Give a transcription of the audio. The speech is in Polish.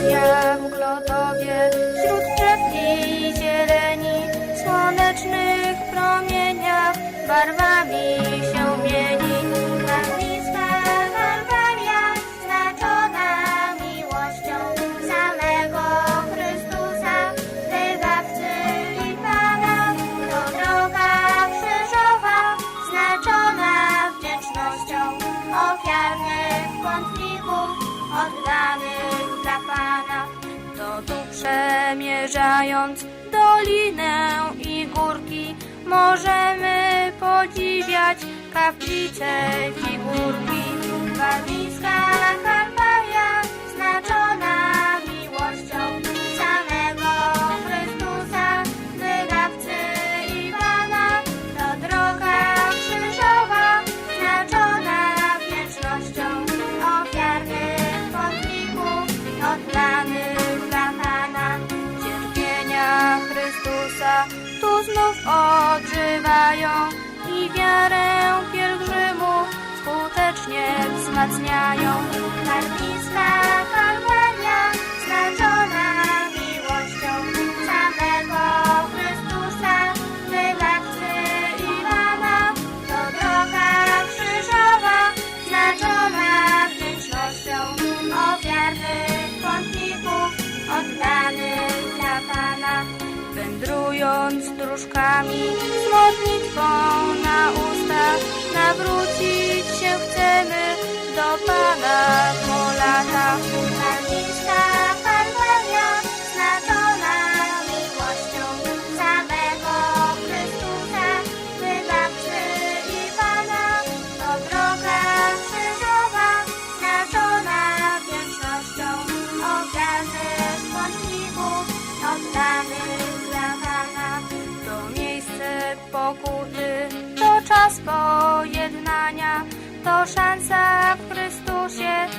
Maria w glotowie, wśród czepli i zieleni, słonecznych promieniach barwami się mieni. Barwiska Kalwaria, znaczona miłością samego Chrystusa, wybawcy i Pana, to droga krzyżowa, znaczona wdzięcznością ofiarnych pątników oddanych. Przemierzając dolinę i górki Możemy podziwiać kaplicę figurki Warmińska Karpatka Chrystusa tu znów odżywają i wiarę pielgrzymów skutecznie wzmacniają. Płyjąc dróżkami z modlitwą na usta Nawrócić się chcemy. pojednania to szansa w Chrystusie